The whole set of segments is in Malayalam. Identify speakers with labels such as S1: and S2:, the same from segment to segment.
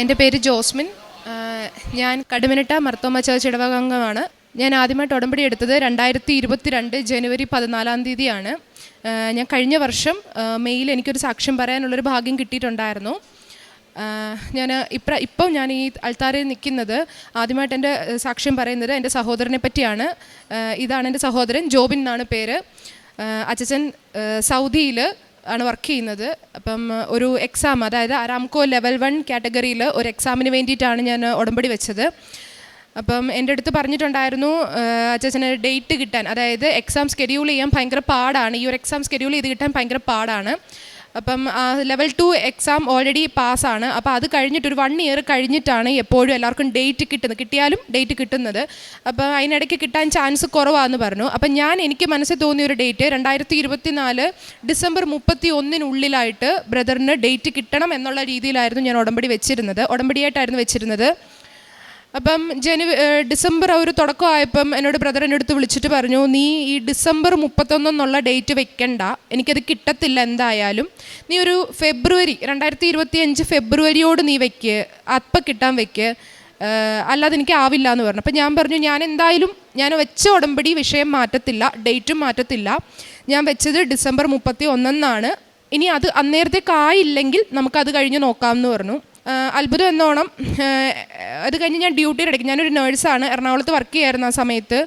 S1: എന്റെ പേര് ജോസ്മിൻ. ഞാൻ കടുമനിട്ട മർത്തോമ ചേർച്ച് ഇടവകാംഗമാണ്. ഞാൻ ആദ്യമായിട്ട് ഉടമ്പടി എടുത്തത് രണ്ടായിരത്തി ഇരുപത്തി രണ്ട് ജനുവരി പതിനാലാം തീയതിയാണ്. ഞാൻ കഴിഞ്ഞ വർഷം മെയിൽ എനിക്കൊരു സാക്ഷ്യം പറയാനുള്ളൊരു ഭാഗ്യം കിട്ടിയിട്ടുണ്ടായിരുന്നു. ഞാൻ ഇപ്ര ഇപ്പം ഞാൻ ഈ അൾത്താരയിൽ നിൽക്കുന്നത് ആദ്യമായിട്ട് എന്റെ സാക്ഷ്യം പറയുന്നത് എന്റെ സഹോദരനെ പറ്റിയാണ്. ഇതാണ് എന്റെ സഹോദരൻ ജോബിൻ എന്നാണ് പേര്. അച്ഛൻ സൗദിയിൽ ആണ് വർക്ക് ചെയ്യുന്നത്. അപ്പം ഒരു എക്സാം അതായത് അരാംകോ ലെവൽ വൺ കാറ്റഗറിയിൽ ഒരു എക്സാമിന് വേണ്ടിയിട്ടാണ് ഞാൻ ഉടമ്പടി വെച്ചത്. അപ്പം എന്റെ അടുത്ത് പറഞ്ഞിട്ടുണ്ടായിരുന്നു അച്ചാച്ചന് ഡേറ്റ് കിട്ടാൻ. അതായത് എക്സാം സ്കെഡ്യൂൾ ചെയ്യാൻ ഭയങ്കര പാടാണ്. ഈ ഒരു എക്സാം സ്കെഡ്യൂൾ ചെയ്ത് കിട്ടാൻ ഭയങ്കര പാടാണ്. അപ്പം ലെവൽ ടു എക്സാം ഓൾറെഡി പാസ്സാണ് അപ്പോൾ അത് കഴിഞ്ഞിട്ട് ഒരു വൺ ഇയർ കഴിഞ്ഞിട്ടാണ് എപ്പോഴും എല്ലാവർക്കും ഡേറ്റ് കിട്ടുന്നത്. കിട്ടിയാലും ഡേറ്റ് കിട്ടുന്നത്. അപ്പോൾ അതിനിടയ്ക്ക് കിട്ടാൻ ചാൻസ് കുറവാന്ന് പറഞ്ഞു. അപ്പം ഞാൻ എനിക്ക് മനസ്സിൽ തോന്നിയ ഒരു ഡേറ്റ് രണ്ടായിരത്തി ഇരുപത്തി നാല് ഡിസംബർ മുപ്പത്തി ഒന്നിനുള്ളിലായിട്ട് ബ്രദറിന് ഡേറ്റ് കിട്ടണം എന്നുള്ള രീതിയിലായിരുന്നു ഞാൻ ഉടമ്പടി വെച്ചിരുന്നത്. ഉടമ്പടിയായിട്ടായിരുന്നു വെച്ചിരുന്നത്. അപ്പം ജനുവരി ഡിസംബർ ആ ഒരു തുടക്കമായപ്പം എന്നോട് ബ്രദർ എന്റെ അടുത്ത് വിളിച്ചിട്ട് പറഞ്ഞു നീ ഈ ഡിസംബർ മുപ്പത്തൊന്നെന്നുള്ള ഡേറ്റ് വെക്കണ്ട. എനിക്കത് കിട്ടത്തില്ല എന്തായാലും. നീ ഒരു ഫെബ്രുവരി രണ്ടായിരത്തി ഇരുപത്തി അഞ്ച് ഫെബ്രുവരിയോട് നീ വെക്ക്. അപ്പം കിട്ടാൻ വെക്ക്. അല്ലാതെ എനിക്ക് ആവില്ല എന്ന് പറഞ്ഞു. അപ്പം ഞാൻ പറഞ്ഞു ഞാൻ എന്തായാലും ഞാൻ വെച്ച ഉടമ്പടി വിഷയം മാറ്റത്തില്ല ഡേറ്റും മാറ്റത്തില്ല. ഞാൻ വെച്ചത് ഡിസംബർ മുപ്പത്തി ഒന്നെന്നാണ് ഇനി അത് അന്നേരത്തേക്കായില്ലെങ്കിൽ നമുക്കത് കഴിഞ്ഞ് നോക്കാമെന്ന് പറഞ്ഞു. അത്ഭുതം എന്നോണം. അത് കഴിഞ്ഞ് ഞാൻ ഡ്യൂട്ടിയിൽ ഇടയ്ക്ക് ഞാനൊരു നേഴ്സാണ് എറണാകുളത്ത് വർക്ക് ചെയ്യായിരുന്നു ആ സമയത്ത്.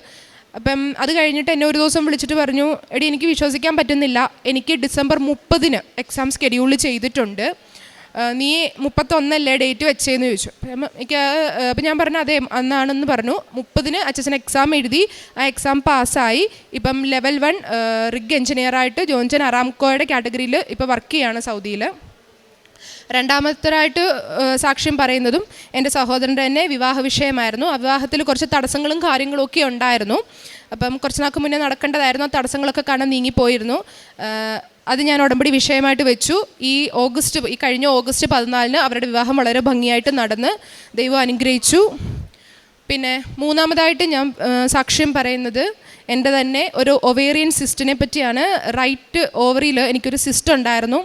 S1: അപ്പം അത് കഴിഞ്ഞിട്ട് എന്നെ ഒരു ദിവസം വിളിച്ചിട്ട് പറഞ്ഞു എടി എനിക്ക് വിശ്വസിക്കാൻ പറ്റുന്നില്ല. എനിക്ക് ഡിസംബർ മുപ്പതിന് എക്സാം സ്കെഡ്യൂൾ ചെയ്തിട്ടുണ്ട്. നീ മുപ്പത്തൊന്നല്ലേ ഡേറ്റ് വെച്ചേന്ന് ചോദിച്ചു. എനിക്ക് അപ്പം ഞാൻ പറഞ്ഞു അതെ അന്നാണെന്ന് പറഞ്ഞു. മുപ്പതിന് അച്ഛൻ എക്സാം എഴുതി. ആ എക്സാം പാസ്സായി. ഇപ്പം ലെവൽ വൺ റിഗ് എഞ്ചിനീയറായിട്ട് ജോൺസൺ അറാംകോയുടെ കാറ്റഗറിയിൽ ഇപ്പോൾ വർക്ക് ചെയ്യുകയാണ് സൗദിയിൽ രണ്ടാമത്തരായിട്ട് സാക്ഷ്യം പറയുന്നതും എന്റെ സഹോദരന്റെ തന്നെ വിവാഹ വിഷയമായിരുന്നു വിവാഹത്തിൽ കുറച്ച് തടസ്സങ്ങളും കാര്യങ്ങളും ഒക്കെ ഉണ്ടായിരുന്നു. അപ്പം കുറച്ച് നാൾക്ക് മുന്നേ നടക്കേണ്ടതായിരുന്നു. ആ തടസ്സങ്ങളൊക്കെ കാണാൻ നീങ്ങിപ്പോയിരുന്നു. അത് ഞാൻ ഉടമ്പടി വിഷയമായിട്ട് വെച്ചു. ഈ ഓഗസ്റ്റ് ഈ കഴിഞ്ഞ ഓഗസ്റ്റ് പതിനാലിന് അവരുടെ വിവാഹം വളരെ ഭംഗിയായിട്ട് നടന്ന് ദൈവം അനുഗ്രഹിച്ചു. പിന്നെ മൂന്നാമതായിട്ട് ഞാൻ സാക്ഷ്യം പറയുന്നത് എന്റെ തന്നെ ഒരു ഒവേറിയൻ സിസ്റ്റിനെ പറ്റിയാണ്. റൈറ്റ് ഓവറിയിൽ എനിക്കൊരു സിസ്റ്റ് ഉണ്ടായിരുന്നു.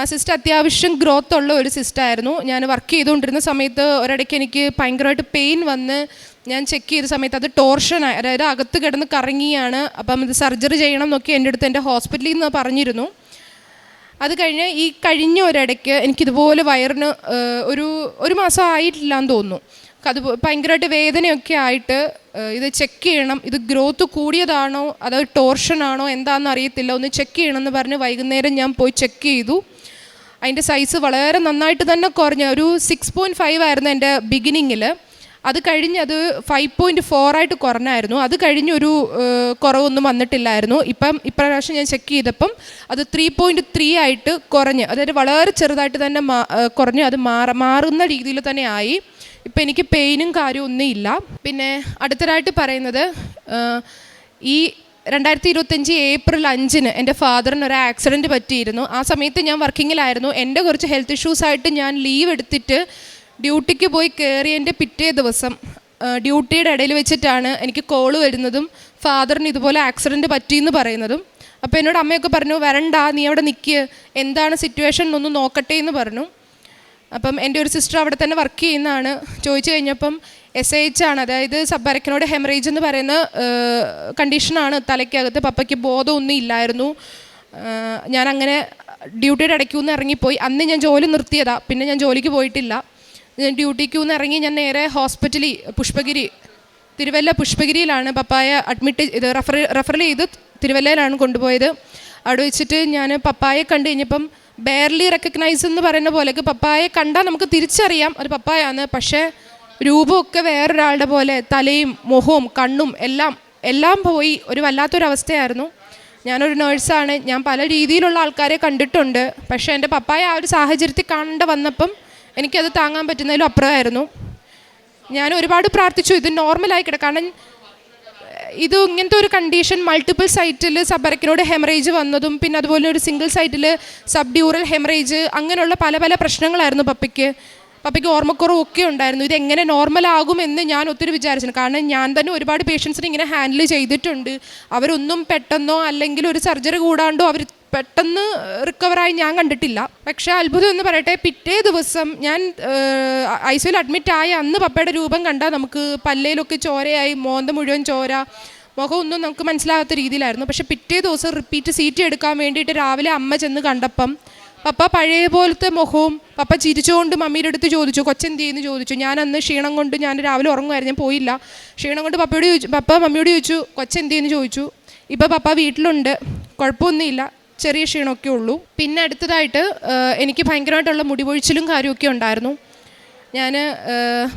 S1: ആ സിസ്റ്റർ അത്യാവശ്യം ഗ്രോത്ത് ഉള്ള ഒരു സിസ്റ്റായിരുന്നു ഞാൻ വർക്ക് ചെയ്തുകൊണ്ടിരുന്ന സമയത്ത് ഒരിടയ്ക്ക് എനിക്ക് ഭയങ്കരമായിട്ട് പെയിൻ വന്ന് ഞാൻ ചെക്ക് ചെയ്ത സമയത്ത് അത് ടോർഷനായി അതായത് അകത്ത് കിടന്ന് കറങ്ങിയാണ്. അപ്പം ഇത് സർജറി ചെയ്യണം എന്നൊക്കെ എന്റെ അടുത്ത് എന്റെ ഹോസ്പിറ്റലിൽ നിന്ന് പറഞ്ഞിരുന്നു. അത് കഴിഞ്ഞ് ഈ കഴിഞ്ഞ ഒരിടയ്ക്ക് എനിക്കിതുപോലെ വയറിന് ഒരു ഒരു മാസം ആയിട്ടില്ല എന്ന് തോന്നുന്നു. അത് ഭയങ്കരമായിട്ട് വേദനയൊക്കെ ആയിട്ട് ഇത് ചെക്ക് ചെയ്യണം. ഇത് ഗ്രോത്ത് കൂടിയതാണോ? അതോ ടോർഷനാണോ എന്താണെന്ന് അറിയത്തില്ല. ഒന്ന് ചെക്ക് ചെയ്യണം എന്ന് പറഞ്ഞ് വൈകുന്നേരം ഞാൻ പോയി ചെക്ക് ചെയ്തു. അതിന്റെ സൈസ് വളരെ നന്നായിട്ട് തന്നെ കുറഞ്ഞ. ഒരു സിക്സ് പോയിന്റ് ഫൈവ് ആയിരുന്നു എന്റെ ബിഗിനിങ്ങിൽ അത് കഴിഞ്ഞ് അത് ഫൈവ് പോയിന്റ് ഫോർ ആയിട്ട് കുറഞ്ഞായിരുന്നു. അത് കഴിഞ്ഞ് ഒരു കുറവൊന്നും വന്നിട്ടില്ലായിരുന്നു. ഇപ്പം ഇപ്രാവശ്യം ഞാൻ ചെക്ക് ചെയ്തപ്പം അത് ത്രീ പോയിന്റ് ത്രീ ആയിട്ട് കുറഞ്ഞ്. അതായത് വളരെ ചെറുതായിട്ട് തന്നെ മാ കുറഞ്ഞ് അത് മാറ മാറുന്ന രീതിയിൽ തന്നെ ആയി. ഇപ്പം എനിക്ക് പെയിനും കാര്യവും ഒന്നും ഇല്ല പിന്നെ അടുത്തതായിട്ട് പറയുന്നത് ഈ രണ്ടായിരത്തി ഇരുപത്തഞ്ച് ഏപ്രിൽ അഞ്ചിന് എന്റെ ഫാദറിന് ഒരു ആക്സിഡന്റ് പറ്റിയിരുന്നു. ആ സമയത്ത് ഞാൻ വർക്കിങ്ങിലായിരുന്നു. എന്റെ കുറച്ച് ഹെൽത്ത് ഇഷ്യൂസ് ആയിട്ട് ഞാൻ ലീവ് എടുത്തിട്ട് ഡ്യൂട്ടിക്ക് പോയി കയറിയതിന്റെ പിറ്റേ ദിവസം ഡ്യൂട്ടിയുടെ ഇടയിൽ വെച്ചിട്ടാണ് എനിക്ക് കോൾ വരുന്നതും ഫാദറിന് ഇതുപോലെ ആക്സിഡന്റ് പറ്റിയെന്ന് പറയുന്നതും. അപ്പോൾ എന്നോട് അമ്മയൊക്കെ പറഞ്ഞു വരണ്ട നീ അവിടെ നിൽക്കുക എന്താണ് സിറ്റുവേഷൻ എന്നൊന്ന് നോക്കട്ടെ എന്ന് പറഞ്ഞു. അപ്പം എന്റെ ഒരു സിസ്റ്റർ അവിടെ തന്നെ വർക്ക് ചെയ്യുന്നതാണ്. ചോദിച്ചു കഴിഞ്ഞപ്പം എസ് എച്ച് ആണ്. അതായത് സബ്ബരക്കനോട് ഹെമറേജ് എന്ന് പറയുന്ന കണ്ടീഷനാണ് തലയ്ക്കകത്ത്. പപ്പയ്ക്ക് ബോധമൊന്നും ഇല്ലായിരുന്നു. ഞാൻ അങ്ങനെ ഡ്യൂട്ടിയുടെ ഇടയ്ക്ക് നിന്ന് ഇറങ്ങിപ്പോയി. അന്ന് ഞാൻ ജോലി നിർത്തിയതാ. പിന്നെ ഞാൻ ജോലിക്ക് പോയിട്ടില്ല. ഞാൻ ഡ്യൂട്ടിക്ക് നിന്ന് ഇറങ്ങി ഞാൻ നേരെ ഹോസ്പിറ്റലിൽ പുഷ്പഗിരി തിരുവല്ല പുഷ്പഗിരിയിലാണ് പപ്പായ അഡ്മിറ്റ് ഇത് റെഫർ റെഫർ ചെയ്ത് തിരുവല്ലയിലാണ് കൊണ്ടുപോയത്. അവിടെ വെച്ചിട്ട് ഞാൻ പപ്പായെ കണ്ടു കഴിഞ്ഞപ്പം ബെയർലി റെക്കഗ്നൈസ് എന്ന് പറയുന്ന പോലെയൊക്കെ പപ്പായെ കണ്ടാൽ നമുക്ക് തിരിച്ചറിയാം. ഒരു പപ്പായാണ്. പക്ഷേ രൂപമൊക്കെ വേറൊരാളുടെ പോലെ തലയും മുഖവും കണ്ണും എല്ലാം എല്ലാം പോയി ഒരു വല്ലാത്തൊരവസ്ഥയായിരുന്നു. ഞാനൊരു നേഴ്സാണ്. ഞാൻ പല രീതിയിലുള്ള ആൾക്കാരെ കണ്ടിട്ടുണ്ട്. പക്ഷേ എന്റെ പപ്പായ ആ ഒരു സാഹചര്യത്തിൽ കാണേണ്ട വന്നപ്പം എനിക്കത് താങ്ങാൻ പറ്റുന്നതിലും അപ്പുറമായിരുന്നു. ഞാൻ ഒരുപാട് പ്രാർത്ഥിച്ചു. ഇത് നോർമലായി കിട കാരണം ഇത് ഇങ്ങനത്തെ ഒരു കണ്ടീഷൻ മൾട്ടിപ്പിൾ സൈറ്റിൽ സബറക്കിനോട് ഹെമറേജ് വന്നതും പിന്നെ അതുപോലെ ഒരു സിംഗിൾ സൈറ്റിൽ സബ് ഡ്യൂറൽ ഹെമറേജ് അങ്ങനെയുള്ള പല പല പ്രശ്നങ്ങളായിരുന്നു പപ്പയ്ക്ക്. പപ്പയ്ക്ക് ഓർമ്മക്കുറവൊക്കെ ഉണ്ടായിരുന്നു. ഇത് എങ്ങനെ നോർമൽ ആകുമെന്ന് ഞാൻ ഒത്തിരി വിചാരിച്ചു കാരണം ഞാൻ തന്നെ ഒരുപാട് പേഷ്യൻസിനെ ഇങ്ങനെ ഹാൻഡിൽ ചെയ്തിട്ടുണ്ട്. അവരൊന്നും പെട്ടെന്നോ അല്ലെങ്കിൽ ഒരു സർജറി കൂടാണ്ടോ അവർ പെട്ടെന്ന് റിക്കവറായി ഞാൻ കണ്ടിട്ടില്ല. പക്ഷേ അത്ഭുതം എന്ന് പറയട്ടെ പിറ്റേ ദിവസം ഞാൻ ഐ സിയിൽ അഡ്മിറ്റ് ആയ അന്ന് പപ്പയുടെ രൂപം കണ്ടാൽ നമുക്ക് പല്ലയിലൊക്കെ ചോരയായി മോന്ത മുഴുവൻ ചോര മുഖമൊന്നും നമുക്ക് മനസ്സിലാകാത്ത രീതിയിലായിരുന്നു. പക്ഷേ പിറ്റേ ദിവസം റിപ്പീറ്റ് സീറ്റ് എടുക്കാൻ വേണ്ടിയിട്ട് രാവിലെ അമ്മ ചെന്ന് കണ്ടപ്പം പപ്പ പഴയ പോലത്തെ മുഖവും പപ്പ ചിരിച്ചുകൊണ്ട് മമ്മിയുടെ അടുത്ത് ചോദിച്ചു കൊച്ചെന്ത് ചെയ്യുന്നു ചോദിച്ചു. ഞാൻ അന്ന് ക്ഷീണം കൊണ്ട് ഞാൻ രാവിലെ ഉറങ്ങുമായിരുന്നു ഞാൻ പോയില്ല. ക്ഷീണം കൊണ്ട് പപ്പയോട് ചോദിച്ചു പപ്പ മമ്മിയോട് ചോദിച്ചു കൊച്ചെന്ത് ചെയ്യുന്നു ചോദിച്ചു. ഇപ്പോൾ പപ്പ വീട്ടിലുണ്ട് കുഴപ്പമൊന്നുമില്ല ചെറിയ ക്ഷീണമൊക്കെ ഉള്ളൂ. പിന്നെ അടുത്തതായിട്ട് എനിക്ക് ഭയങ്കരമായിട്ടുള്ള മുടിപൊഴിച്ചിലും കാര്യമൊക്കെ ഉണ്ടായിരുന്നു. ഞാൻ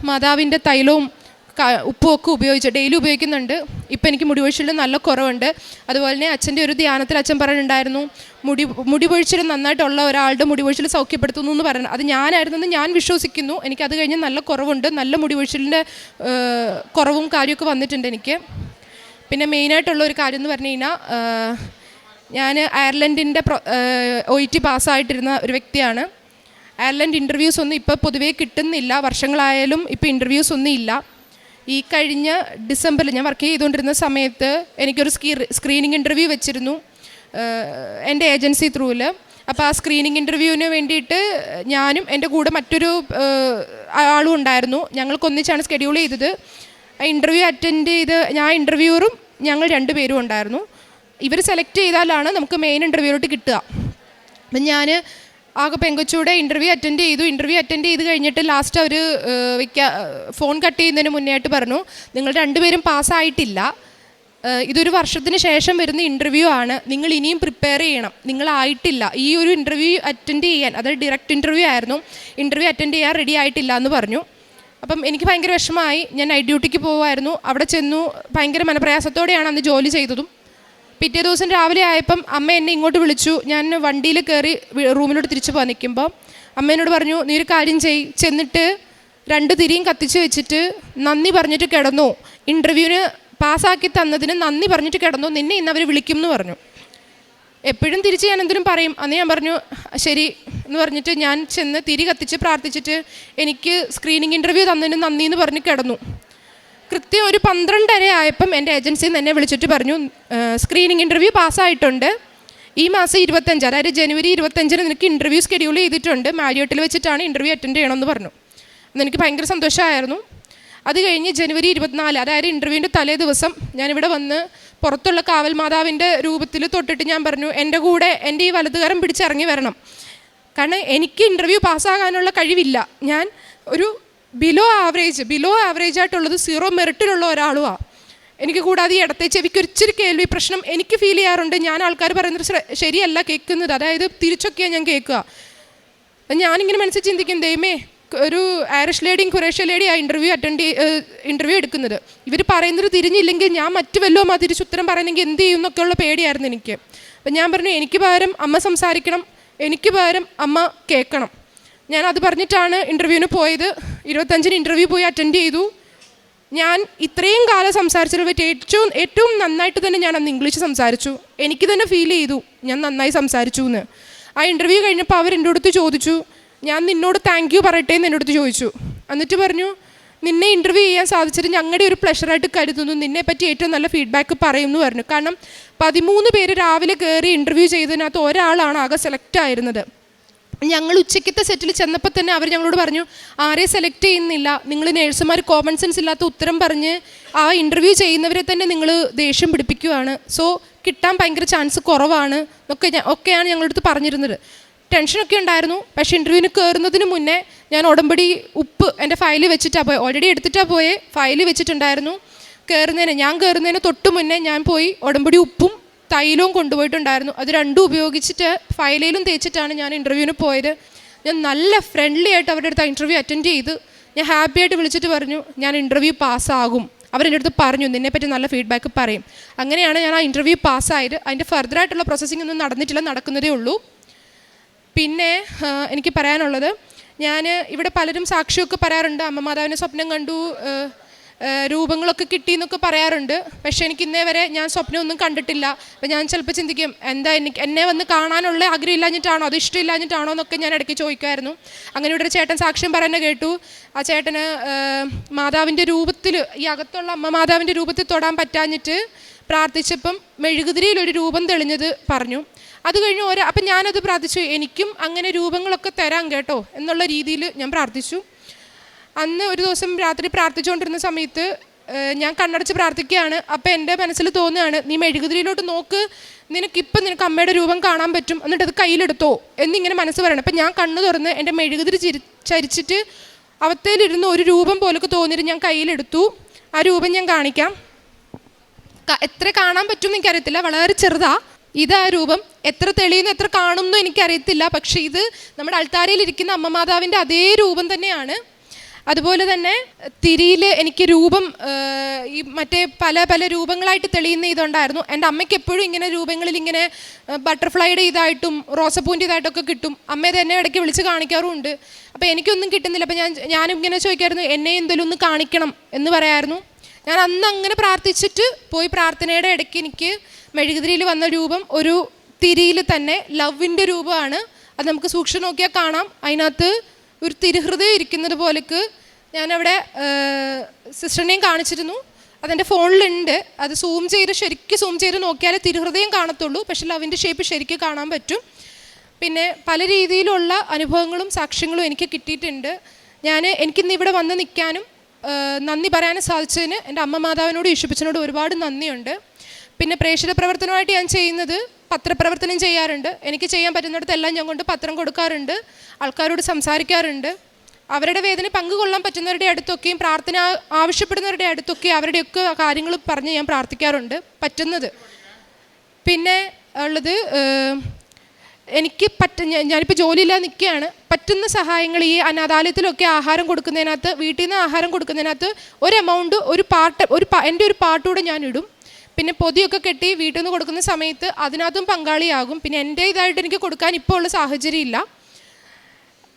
S1: മാതാവിന്റെ തൈലവും ക- ഉപ്പും ഒക്കെ ഉപയോഗിച്ച് ഡെയിലി ഉപയോഗിക്കുന്നുണ്ട്. ഇപ്പം എനിക്ക് മുടി പൊഴിച്ചിലും നല്ല കുറവുണ്ട്. അതുപോലെ തന്നെ അച്ഛന്റെ ഒരു ധ്യാനത്തിൽ അച്ഛൻ പറഞ്ഞിട്ടുണ്ടായിരുന്നു മുടി മുടി പൊഴിച്ചിൽ നന്നായിട്ടുള്ള ഒരാളുടെ മുടി പൊഴിച്ചിൽ സൗഖ്യപ്പെടുത്തുന്നു എന്ന് പറഞ്ഞു അത് ഞാനായിരുന്നെന്ന് ഞാൻ വിശ്വസിക്കുന്നു. എനിക്ക് അത് കഴിഞ്ഞ് നല്ല കുറവുണ്ട്. നല്ല മുടി പൊഴിച്ചിലിന്റെ കുറവും കാര്യമൊക്കെ വന്നിട്ടുണ്ട് എനിക്ക്. പിന്നെ മെയിനായിട്ടുള്ള ഒരു കാര്യം എന്ന് പറഞ്ഞു കഴിഞ്ഞാൽ ഞാൻ അയർലൻഡിന്റെ ഒ ഇ ടി പാസ്സായിട്ടിരുന്ന ഒരു വ്യക്തിയാണ്. അയർലൻഡ് ഇന്റർവ്യൂസ് ഒന്നും ഇപ്പോൾ പൊതുവേ കിട്ടുന്നില്ല. വർഷങ്ങളായാലും ഇപ്പോൾ ഇന്റർവ്യൂസ് ഒന്നും ഇല്ല. ഈ കഴിഞ്ഞ ഡിസംബറിൽ ഞാൻ വർക്ക് ചെയ്തുകൊണ്ടിരുന്ന സമയത്ത് എനിക്കൊരു സ്കീ സ്ക്രീനിങ് ഇന്റർവ്യൂ വെച്ചിരുന്നു എന്റെ ഏജൻസി ത്രൂവിൽ അപ്പോൾ ആ സ്ക്രീനിങ് ഇന്റർവ്യൂവിന് വേണ്ടിയിട്ട് ഞാനും എന്റെ കൂടെ മറ്റൊരു ആളും ഉണ്ടായിരുന്നു. ഞങ്ങൾക്കൊന്നിച്ചാണ് സ്കെഡ്യൂൾ ചെയ്തത്. ആ ഇന്റർവ്യൂ അറ്റൻഡ് ചെയ്ത് ഞാൻ ഇന്റർവ്യൂറും ഞങ്ങൾ രണ്ടുപേരും ഉണ്ടായിരുന്നു. ഇവർ സെലക്ട് ചെയ്താലാണ് നമുക്ക് മെയിൻ ഇന്റർവ്യൂലോട്ട് കിട്ടുക. അപ്പം ഞാൻ ആകെ പെങ്കൊച്ചൂടെ ഇന്റർവ്യൂ അറ്റൻഡ് ചെയ്തു. ഇന്റർവ്യൂ അറ്റൻഡ് ചെയ്ത് കഴിഞ്ഞിട്ട് ലാസ്റ്റ് അവർ വെക്കാ ഫോൺ കട്ട് ചെയ്യുന്നതിന് മുന്നേ ആയിട്ട് പറഞ്ഞു നിങ്ങൾ രണ്ടുപേരും പാസ്സായിട്ടില്ല ഇതൊരു വർഷത്തിന് ശേഷം വരുന്ന ഇന്റർവ്യൂ ആണ്. നിങ്ങൾ ഇനിയും പ്രിപ്പയർ ചെയ്യണം. നിങ്ങളായിട്ടില്ല ഈ ഒരു ഇന്റർവ്യൂ അറ്റൻഡ് ചെയ്യാൻ അതായത് ഡയറക്റ്റ് ഇന്റർവ്യൂ ആയിരുന്നു. ഇന്റർവ്യൂ അറ്റൻഡ് ചെയ്യാൻ റെഡി ആയിട്ടില്ല എന്ന് പറഞ്ഞു. അപ്പം എനിക്ക് ഭയങ്കര വിഷമമായി. ഞാൻ നൈറ്റ് ഡ്യൂട്ടിക്ക് പോകുമായിരുന്നു അവിടെ ചെന്നു. ഭയങ്കര മനപ്രയാസത്തോടെയാണ് അന്ന് ജോലി ചെയ്തതും. പിറ്റേ ദിവസം രാവിലെ ആയപ്പം അമ്മ എന്നെ ഇങ്ങോട്ട് വിളിച്ചു. ഞാൻ വണ്ടിയിൽ കയറി റൂമിലോട്ട് തിരിച്ചു പോകാൻ നിൽക്കുമ്പോൾ അമ്മ എന്നോട് പറഞ്ഞു നീ ഒരു കാര്യം ചെയ്. ചെന്നിട്ട് രണ്ട് തിരിയും കത്തിച്ച് വെച്ചിട്ട് നന്ദി പറഞ്ഞിട്ട് കിടന്നു. ഇന്റർവ്യൂവിന് പാസ്സാക്കി തന്നതിന് നന്ദി പറഞ്ഞിട്ട് കിടന്നു. നിന്നെ ഇന്ന് അവർ വിളിക്കും എന്ന് പറഞ്ഞു. എപ്പോഴും തിരിച്ച് ഞാൻ എന്തിനും പറയും. അന്ന് ഞാൻ പറഞ്ഞു ശരി എന്ന് പറഞ്ഞിട്ട് ഞാൻ ചെന്ന് തിരി കത്തിച്ച് പ്രാർത്ഥിച്ചിട്ട് എനിക്ക് സ്ക്രീനിങ് ഇന്റർവ്യൂ തന്നതിന് നന്ദി എന്ന് പറഞ്ഞ് കിടന്നു. കൃത്യം ഒരു പന്ത്രണ്ടര ആയപ്പം എന്റെ ഏജൻസിയിൽ നിന്ന് എന്നെ വിളിച്ചിട്ട് പറഞ്ഞു സ്ക്രീനിങ് ഇന്റർവ്യൂ പാസ്സായിട്ടുണ്ട് ഈ മാസം ഇരുപത്തഞ്ച് അതായത് ജനുവരി ഇരുപത്തഞ്ചിന് നിനക്ക് ഇന്റർവ്യൂ ഷെഡ്യൂൾ ചെയ്തിട്ടുണ്ട്. മാരിയോട്ടിൽ വെച്ചിട്ടാണ് ഇന്റർവ്യൂ അറ്റൻഡ് ചെയ്യണമെന്ന് പറഞ്ഞു. എനിക്ക് ഭയങ്കര സന്തോഷമായിരുന്നു. അത് കഴിഞ്ഞ് ജനുവരി ഇരുപത്തിനാല് അതായത് ഇന്റർവ്യൂവിന്റെ തലേ ദിവസം ഞാനിവിടെ വന്ന് പുറത്തുള്ള കാവൽ മാതാവിന്റെ രൂപത്തിൽ തൊട്ടിട്ട് ഞാൻ പറഞ്ഞു എന്റെ കൂടെ എന്റെ ഈ വലതുകാരം പിടിച്ചിറങ്ങി വരണം. കാരണം എനിക്ക് ഇന്റർവ്യൂ പാസ്സാകാനുള്ള കഴിവില്ല. ഞാൻ ഒരു ബിലോ ആവറേജ് ബിലോ ആവറേജ് ആയിട്ടുള്ളത് സീറോ മെറിറ്റിലുള്ള ഒരാളുമാണ് എനിക്ക് കൂടാതെ ഈ ഇടത്തെ ചെവിക്ക് ഒരിച്ചിരി കേൾവി പ്രശ്നം എനിക്ക് ഫീൽ ചെയ്യാറുണ്ട്. ഞാൻ ആൾക്കാർ പറയുന്നത് ശരിയല്ല കേൾക്കുന്നത്. അതായത് തിരിച്ചൊക്കെയാണ് ഞാൻ കേൾക്കുക. ഞാനിങ്ങനെ മനസ്സിൽ ചിന്തിക്കും ദൈവമേ ഒരു ആരിഷ് ലേഡിയും കുറേഷ്യ ലേഡിയും ആ ഇന്റർവ്യൂ അറ്റൻഡ് ഇന്റർവ്യൂ എടുക്കുന്നത്. ഇവർ പറയുന്നത് തിരിഞ്ഞില്ലെങ്കിൽ ഞാൻ മറ്റു വല്ലതും ആ തിരിച്ചുത്തരം പറയണമെങ്കിൽ എന്ത് ചെയ്യും എന്നൊക്കെയുള്ള പേടിയായിരുന്നു എനിക്ക്. അപ്പം ഞാൻ പറഞ്ഞു എനിക്ക് പകരം അമ്മ സംസാരിക്കണം. എനിക്ക് പകരം അമ്മ കേൾക്കണം. ഞാൻ അത് പറഞ്ഞിട്ടാണ് ഇന്റർവ്യൂവിന് പോയത്. ഇരുപത്തഞ്ചിന് ഇന്റർവ്യൂ പോയി അറ്റൻഡ് ചെയ്തു. ഞാൻ ഇത്രയും കാലം സംസാരിച്ചതിൽ പറ്റി ഏറ്റവും ഏറ്റവും നന്നായിട്ട് തന്നെ ഞാൻ അന്ന് ഇംഗ്ലീഷ് സംസാരിച്ചു. എനിക്ക് തന്നെ ഫീൽ ചെയ്തു. ഞാൻ നന്നായി സംസാരിച്ചു എന്ന് ആ ഇന്റർവ്യൂ കഴിഞ്ഞപ്പോൾ അവർ എന്റെ അടുത്ത് ചോദിച്ചു. ഞാൻ നിന്നോട് താങ്ക് യു പറയട്ടെ എന്ന് എന്റെ അടുത്ത് ചോദിച്ചു. എന്നിട്ട് പറഞ്ഞു നിന്നെ ഇന്റർവ്യൂ ചെയ്യാൻ സാധിച്ചിട്ട് ഞങ്ങളുടെ ഒരു പ്ലഷറായിട്ട് കരുതുന്നു. നിന്നെ പറ്റി ഏറ്റവും നല്ല ഫീഡ്ബാക്ക് പറയുമെന്ന് പറഞ്ഞു. കാരണം പതിമൂന്ന് പേര് രാവിലെ കയറി ഇന്റർവ്യൂ ചെയ്തതിനകത്ത് ഒരാളാണ് ആകെ സെലക്ട് ആയിരുന്നത്. ഞങ്ങൾ ഉച്ചയ്ക്കത്തെ സെറ്റിൽ ചെന്നപ്പോൾ തന്നെ അവർ ഞങ്ങളോട് പറഞ്ഞു ആരെ സെലക്ട് ചെയ്യുന്നില്ല? നിങ്ങൾ നേഴ്സുമാർ കോമൺ സെൻസ് ഇല്ലാത്ത ഉത്തരം പറഞ്ഞ് ആ ഇന്റർവ്യൂ ചെയ്യുന്നവരെ തന്നെ നിങ്ങൾ ദേഷ്യം പിടിപ്പിക്കുകയാണ് സോ കിട്ടാൻ ഭയങ്കര ചാൻസ് കുറവാണ് എന്നൊക്കെ ഒക്കെയാണ് ഞങ്ങളടുത്ത് പറഞ്ഞിരുന്നത്. ടെൻഷനൊക്കെ ഉണ്ടായിരുന്നു. പക്ഷേ ഇന്റർവ്യൂവിന് കയറുന്നതിന് മുന്നേ ഞാൻ ഉടമ്പടി ഉപ്പ് എന്റെ ഫയലിൽ വെച്ചിട്ടാണ് പോയത് ഓൾറെഡി എടുത്തിട്ടാണ് പോയത് ഫയലിൽ വെച്ചിട്ടുണ്ടായിരുന്നു. കയറുന്നതിന് ഞാൻ കയറുന്നതിന് തൊട്ട് മുന്നേ ഞാൻ പോയി ഉടമ്പടി ഉപ്പും തൈലവും കൊണ്ടുപോയിട്ടുണ്ടായിരുന്നു. അത് രണ്ടും ഉപയോഗിച്ചിട്ട് ഫയലിലും തേച്ചിട്ടാണ് ഞാൻ ഇന്റർവ്യൂവിന് പോയത്. ഞാൻ നല്ല ഫ്രണ്ട്ലി ആയിട്ട് അവരുടെ അടുത്ത് ഇന്റർവ്യൂ അറ്റൻഡ് ചെയ്ത്. ഞാൻ ഹാപ്പി ആയിട്ട് വിളിച്ചിട്ട് പറഞ്ഞു ഞാൻ ഇന്റർവ്യൂ പാസ്സാകും അവരെന്റെ അടുത്ത് പറഞ്ഞു നിന്നെപ്പറ്റി നല്ല ഫീഡ്ബാക്ക് പറയും. അങ്ങനെയാണ് ഞാൻ ആ ഇന്റർവ്യൂ പാസ്സായത് അതിന്റെ ഫർദറായിട്ടുള്ള പ്രോസസ്സിംഗ് ഒന്നും നടന്നിട്ടില്ല നടക്കുന്നതേ ഉള്ളൂ. പിന്നെ എനിക്ക് പറയാനുള്ളത് ഞാൻ ഇവിടെ പലരും സാക്ഷിയൊക്കെ പറയാറുണ്ട് അമ്മ സ്വപ്നം കണ്ടു രൂപങ്ങളൊക്കെ കിട്ടി എന്നൊക്കെ പറയാറുണ്ട്. പക്ഷേ എനിക്ക് ഇന്നേ വരെ ഞാൻ സ്വപ്നമൊന്നും കണ്ടിട്ടില്ല. അപ്പം ഞാൻ ചിലപ്പോൾ ചിന്തിക്കും എന്താ എനിക്ക് എന്നെ വന്ന് കാണാനുള്ള ആഗ്രഹം ഇല്ലാഞ്ഞിട്ടാണോ അത് ഇഷ്ടമില്ലാഞ്ഞിട്ടാണോ എന്നൊക്കെ ഞാൻ ഇടയ്ക്ക് ചോദിക്കുമായിരുന്നു. അങ്ങനെ ഇവിടെ ഒരു ചേട്ടൻ സാക്ഷ്യം പറയുന്നത് കേട്ടു. ആ ചേട്ടന് മാതാവിന്റെ രൂപത്തിൽ ഈ അകത്തുള്ള അമ്മ മാതാവിന്റെ രൂപത്തിൽ തൊടാൻ പറ്റാഞ്ഞിട്ട് പ്രാർത്ഥിച്ചപ്പം മെഴുകുതിരിയിൽ ഒരു രൂപം തെളിഞ്ഞത് പറഞ്ഞു. അത് കഴിഞ്ഞ് ഓരോ അപ്പം ഞാനത് പ്രാർത്ഥിച്ചു. എനിക്കും അങ്ങനെ രൂപങ്ങളൊക്കെ തരാം കേട്ടോ എന്നുള്ള രീതിയിൽ ഞാൻ പ്രാർത്ഥിച്ചു. അന്ന് ഒരു ദിവസം രാത്രി പ്രാർത്ഥിച്ചുകൊണ്ടിരുന്ന സമയത്ത് ഞാൻ കണ്ണടച്ച് പ്രാർത്ഥിക്കുകയാണ്. അപ്പോൾ എന്റെ മനസ്സിൽ തോന്നുകയാണ് നീ മെഴുകുതിരിയിലോട്ട് നോക്ക്. നിനക്കിപ്പം നിനക്ക് അമ്മയുടെ രൂപം കാണാൻ പറ്റും. എന്നിട്ട് അത് കയ്യിലെടുത്തോ. എന്നിങ്ങനെ മനസ്സ് പറയണം. അപ്പം ഞാൻ കണ്ണ് തുറന്ന് എന്റെ മെഴുകുതിരി ചിരി ചരിച്ചിട്ട് അവത്തേലിരുന്ന് ഒരു രൂപം പോലൊക്കെ തോന്നിയിട്ട് ഞാൻ കയ്യിലെടുത്തു. ആ രൂപം ഞാൻ കാണിക്കാം. എത്ര കാണാൻ പറ്റും എന്ന് എനിക്കറിയത്തില്ല. വളരെ ചെറുതാ. ഇത് രൂപം എത്ര തെളിയുന്നു എത്ര കാണുന്നു എനിക്കറിയത്തില്ല. പക്ഷേ ഇത് നമ്മുടെ അൾത്താരയിൽ ഇരിക്കുന്ന അമ്മ മാതാവിന്റെ അതേ രൂപം തന്നെയാണ്. അതുപോലെ തന്നെ തിരിയിൽ എനിക്ക് രൂപം ഈ മറ്റേ പല പല രൂപങ്ങളായിട്ട് തെളിയുന്ന ഇതുണ്ടായിരുന്നു. എന്റെ അമ്മയ്ക്ക് എപ്പോഴും ഇങ്ങനെ രൂപങ്ങളിൽ ഇങ്ങനെ ബട്ടർഫ്ലൈയുടെ ഇതായിട്ടും റോസപ്പൂന്റെ ഇതായിട്ടൊക്കെ കിട്ടും. അമ്മയെ തന്നെ ഇടയ്ക്ക് വിളിച്ച് കാണിക്കാറുമുണ്ട്. അപ്പോൾ എനിക്കൊന്നും കിട്ടുന്നില്ല. അപ്പോൾ ഞാൻ ഞാനും ഇങ്ങനെ ചോദിക്കായിരുന്നു എന്നെ എന്തെങ്കിലും ഒന്ന് കാണിക്കണം എന്ന് പറയായിരുന്നു. ഞാൻ അന്ന് അങ്ങനെ പ്രാർത്ഥിച്ചിട്ട് പോയി പ്രാർത്ഥനയുടെ ഇടയ്ക്ക് എനിക്ക് മെഴുകുതിരിയിൽ വന്ന രൂപം ഒരു തിരിയിൽ തന്നെ ലവിന്റെ രൂപമാണ്. അത് നമുക്ക് സൂക്ഷിച്ച് നോക്കിയാൽ കാണാം. അതിനകത്ത് ഒരു തിരുഹൃദയം ഇരിക്കുന്നത് പോലെക്ക് ഞാനവിടെ സിസ്റ്ററിനെയും കാണിച്ചിരുന്നു. അതെന്റെ ഫോണിലുണ്ട്. അത് സൂം ചെയ്ത് ശരിക്കും സൂം ചെയ്ത് നോക്കിയാലേ തിരുഹൃദയം കാണത്തുള്ളൂ. പക്ഷെ ലവിന്റെ ഷേപ്പ് ശരിക്കും കാണാൻ പറ്റും. പിന്നെ പല രീതിയിലുള്ള അനുഭവങ്ങളും സാക്ഷ്യങ്ങളും എനിക്ക് കിട്ടിയിട്ടുണ്ട്. ഞാൻ എനിക്കിന്ന് ഇവിടെ വന്ന് നിൽക്കാനും നന്ദി പറയാനും സാധിച്ചതിന് എന്റെ അമ്മ മാതാവിനോടും ഈശോപ്പച്ചനോടും ഒരുപാട് നന്ദിയുണ്ട്. പിന്നെ പ്രേക്ഷിത പ്രവർത്തനമായിട്ട് ഞാൻ ചെയ്യുന്നത് പത്രപ്രവർത്തനം ചെയ്യാറുണ്ട്. എനിക്ക് ചെയ്യാൻ പറ്റുന്നിടത്തെല്ലാം ഞാൻ കൊണ്ട് പത്രം കൊടുക്കാറുണ്ട്. ആൾക്കാരോട് സംസാരിക്കാറുണ്ട്. അവരുടെ വേദന പങ്കുകൊള്ളാൻ പറ്റുന്നവരുടെ അടുത്തൊക്കെയും പ്രാർത്ഥന ആവശ്യപ്പെടുന്നവരുടെ അടുത്തൊക്കെ അവരുടെയൊക്കെ കാര്യങ്ങൾ പറഞ്ഞ് ഞാൻ പ്രാർത്ഥിക്കാറുണ്ട്. പറ്റുന്നത്. പിന്നെ ഉള്ളത് എനിക്ക് പറ്റ ഞാനിപ്പോൾ ജോലിയില്ലാതെ നിൽക്കുകയാണ്. പറ്റുന്ന സഹായങ്ങൾ ഈ അനാഥാലയത്തിലൊക്കെ ആഹാരം കൊടുക്കുന്നതിനകത്ത് വീട്ടിൽ നിന്ന് ആഹാരം കൊടുക്കുന്നതിനകത്ത് ഒരു എമൗണ്ട് ഒരു പാർട്ട് ഒരു എന്റെ ഒരു പാട്ടുകൂടെ ഞാൻ ഇടും പിന്നെ പൊതിയൊക്കെ കെട്ടി വീട്ടിൽ നിന്ന് കൊടുക്കുന്ന സമയത്ത് അതിനകത്തും പങ്കാളിയാകും. പിന്നെ എന്റെ ഇതായിട്ട് എനിക്ക് കൊടുക്കാൻ ഇപ്പോൾ ഉള്ള സാഹചര്യം ഇല്ല.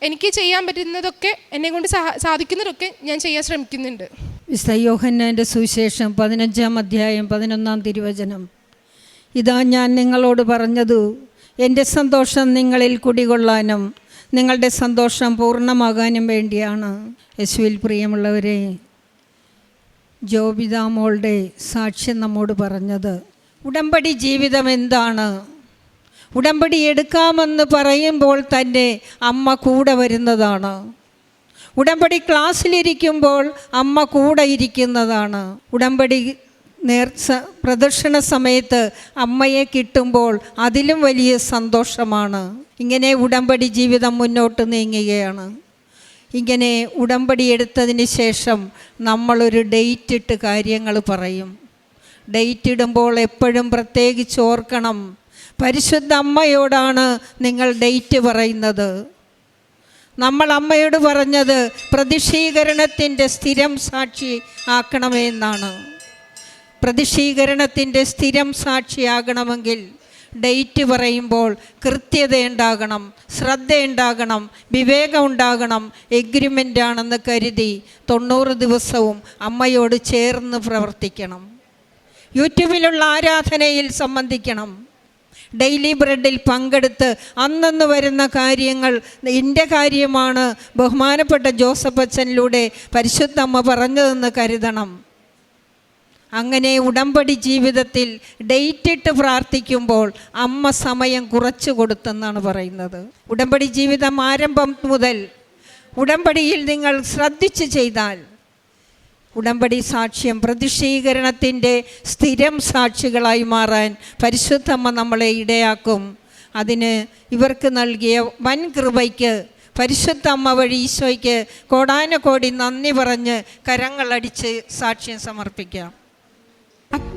S1: എനിക്ക് ചെയ്യാൻ പറ്റുന്നതൊക്കെ എന്നെ കൊണ്ട് സാധിക്കുന്നതൊക്കെ ഞാൻ ചെയ്യാൻ ശ്രമിക്കുന്നുണ്ട്.
S2: വിശുദ്ധ യോഹന്നാന്റെ സുവിശേഷം പതിനഞ്ചാം അധ്യായം പതിനൊന്നാം തിരുവചനം. ഇതാ ഞാൻ നിങ്ങളോട് പറഞ്ഞതു എന്റെ സന്തോഷം നിങ്ങളിൽ കുടികൊള്ളാനും നിങ്ങളുടെ സന്തോഷം പൂർണമാകാനും വേണ്ടിയാണ്. യേശുവിൽ പ്രിയമുള്ളവരെ ജോബിതാമോളുടെ സാക്ഷ്യം നമ്മോട് പറഞ്ഞത് ഉടമ്പടി ജീവിതം എന്താണ്? ഉടമ്പടി എടുക്കാമെന്ന് പറയുമ്പോൾ തന്നെ അമ്മ കൂടെ വരുന്നതാണ്. ഉടമ്പടി ക്ലാസ്സിലിരിക്കുമ്പോൾ അമ്മ കൂടെ ഇരിക്കുന്നതാണ്. ഉടമ്പടി നേർച്ച പ്രദർശന സമയത്ത് അമ്മയെ കിട്ടുമ്പോൾ അതിലും വലിയ സന്തോഷമാണ്. ഇങ്ങനെ ഉടമ്പടി ജീവിതം മുന്നോട്ട് നീങ്ങുകയാണ്. ഇങ്ങനെ ഉടമ്പടി എടുത്തതിന് ശേഷം നമ്മളൊരു ഡേറ്റ് ഇട്ട് കാര്യങ്ങൾ പറയും. ഡേറ്റ് ഇടുമ്പോൾ എപ്പോഴും പ്രത്യേകിച്ച് ഓർക്കണം. പരിശുദ്ധ അമ്മയോടാണ് നിങ്ങൾ ഡേറ്റ് പറയുന്നത്. നമ്മൾ അമ്മയോട് പറഞ്ഞത് പ്രതിഷീകരണത്തിന്റെ സ്ഥിരം സാക്ഷി ആക്കണമെന്നാണ് പ്രതിഷീകരണത്തിന്റെ സ്ഥിരം സാക്ഷിയാകണമെങ്കിൽ ഡേറ്റ് പറയുമ്പോൾ കൃത്യതയുണ്ടാകണം ശ്രദ്ധയുണ്ടാകണം എഗ്രിമെന്റ് ആണെന്ന് കരുതി തൊണ്ണൂറ് ദിവസവും അമ്മയോട് ചേർന്ന് പ്രവർത്തിക്കണം. യൂട്യൂബിലുള്ള ആരാധനയിൽ സംബന്ധിക്കണം. ഡെയിലി ബ്രെഡിൽ പങ്കെടുത്ത് അന്നന്ന് വരുന്ന കാര്യങ്ങൾ എന്റെ കാര്യമാണ് ബഹുമാനപ്പെട്ട ജോസഫ് അച്ഛനിലൂടെ പരിശുദ്ധ അമ്മ പറഞ്ഞതെന്ന് കരുതണം. അങ്ങനെ ഉടമ്പടി ജീവിതത്തിൽ ഡേറ്റ് ഇട്ട് പ്രാർത്ഥിക്കുമ്പോൾ അമ്മ സമയം കുറച്ചു കൊടുത്തെന്നാണ് പറയുന്നത്. ഉടമ്പടി ജീവിതം ആരംഭം മുതൽ ഉടമ്പടിയിൽ നിങ്ങൾ ശ്രദ്ധിച്ച് ചെയ്താൽ ഉടമ്പടി സാക്ഷ്യം പ്രതിഷീകരണത്തിന്റെ സ്ഥിരം സാക്ഷികളായി മാറാൻ പരിശുദ്ധമ്മ നമ്മളെ ഇടയാക്കും. അതിന് ഇവർക്ക് നൽകിയ വൻ കൃപയ്ക്ക് പരിശുദ്ധ അമ്മ വഴി ഈശോയ്ക്ക് കോടാനകോടി നന്ദി പറഞ്ഞ് കരങ്ങളടിച്ച് സാക്ഷ്യം സമർപ്പിക്കാം.